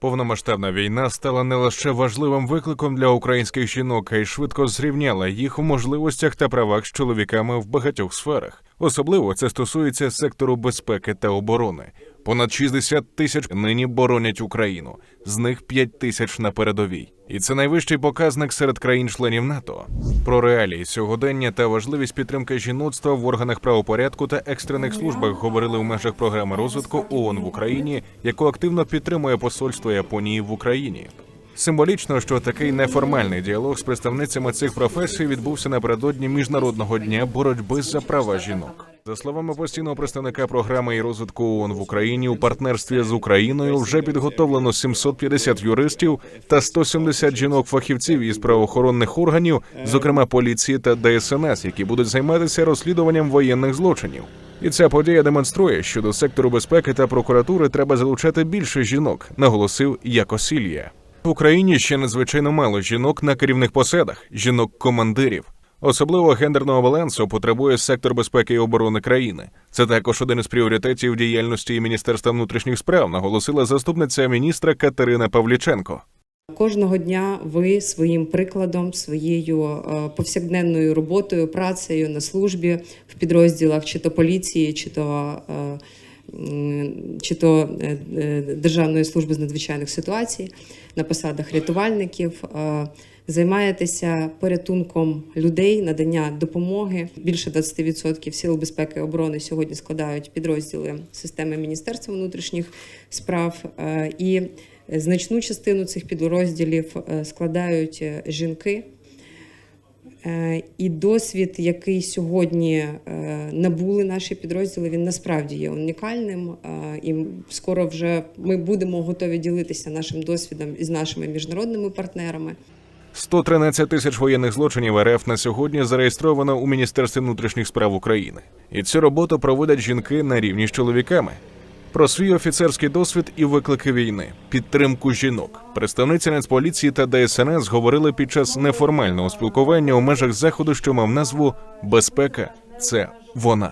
Повномасштабна війна стала не лише важливим викликом для українських жінок, а й швидко зрівняла їх у можливостях та правах з чоловіками в багатьох сферах. Особливо це стосується сектору безпеки та оборони. Понад 60 тисяч нині боронять Україну, з них 5 тисяч на передовій. І це найвищий показник серед країн-членів НАТО. Про реалії сьогодення та важливість підтримки жіноцтва в органах правопорядку та екстрених службах говорили в межах програми розвитку ООН в Україні, яку активно підтримує посольство Японії в Україні. Символічно, що такий неформальний діалог з представницями цих професій відбувся напередодні міжнародного дня боротьби за права жінок. За словами постійного представника програми і розвитку ООН в Україні, у партнерстві з Україною вже підготовлено 750 юристів та 170 жінок-фахівців із правоохоронних органів, зокрема поліції та ДСНС, які будуть займатися розслідуванням воєнних злочинів. І ця подія демонструє, що до сектору безпеки та прокуратури треба залучати більше жінок, наголосив Якосілія. В Україні ще надзвичайно мало жінок на керівних посадах, жінок-командирів. Особливо гендерного балансу потребує сектор безпеки і оборони країни. Це також один із пріоритетів діяльності Міністерства внутрішніх справ, наголосила заступниця міністра Катерина Павліченко. Кожного дня ви своїм прикладом, своєю е, повсякденною роботою, працею на службі в підрозділах чи то поліції, чи то, е, чи то е, е, Державної служби з надзвичайних ситуацій на посадах рятувальників. е, Займаєтеся порятунком людей, надання допомоги. Більше 20% сил безпеки і оборони сьогодні складають підрозділи системи Міністерства внутрішніх справ. І значну частину цих підрозділів складають жінки. Е, І досвід, який сьогодні е, набули наші підрозділи, він насправді є унікальним. Е, І скоро вже ми будемо готові ділитися нашим досвідом із нашими міжнародними партнерами. 113 тисяч воєнних злочинів РФ на сьогодні зареєстровано у Міністерстві внутрішніх справ України, і цю роботу проводять жінки на рівні з чоловіками. Про свій офіцерський досвід і виклики війни, підтримку жінок. Представниці Нацполіції та ДСНС говорили під час неформального спілкування у межах заходу, що мав назву Безпека це вона.